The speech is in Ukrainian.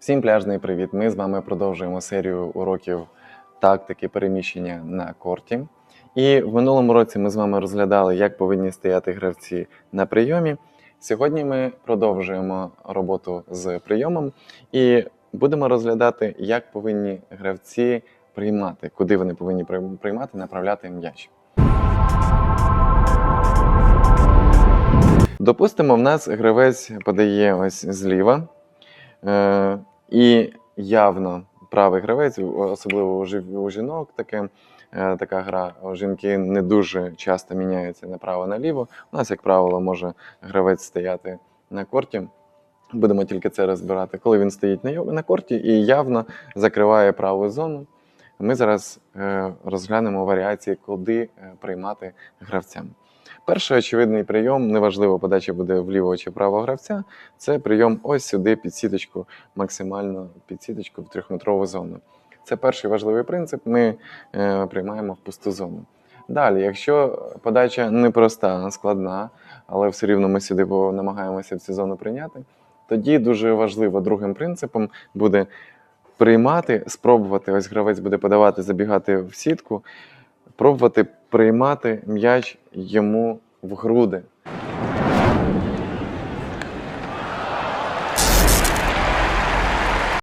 Всім пляжний привіт! Ми з вами продовжуємо серію уроків тактики переміщення на корті. І в минулому році ми з вами розглядали, як повинні стояти гравці на прийомі. Сьогодні ми продовжуємо роботу з прийомом і будемо розглядати, як повинні гравці приймати, куди вони повинні приймати, направляти м'яч. Допустимо, в нас гравець подає ось зліва. І явно правий гравець, особливо у у жінок, таке, е, така гра. Жінки не дуже часто міняються направо-наліво. У нас, як правило, може гравець стояти на корті. Будемо тільки це розбирати. Коли він стоїть на корті і явно закриває праву зону. Ми зараз е, розглянемо варіації, куди е, приймати гравцям. Перший очевидний прийом, неважливо, подача буде вліво чи вправо гравця, це прийом ось сюди під сіточку, максимально під сіточку в трьохметрову зону. Це перший важливий принцип. Ми е, приймаємо в пусту зону. Далі, якщо подача непроста, складна, але все рівно ми сюди намагаємося в цю зону прийняти, тоді дуже важливо другим принципом буде приймати, спробувати. Ось гравець буде подавати, забігати в сітку, пробувати приймати м'яч йому в груди.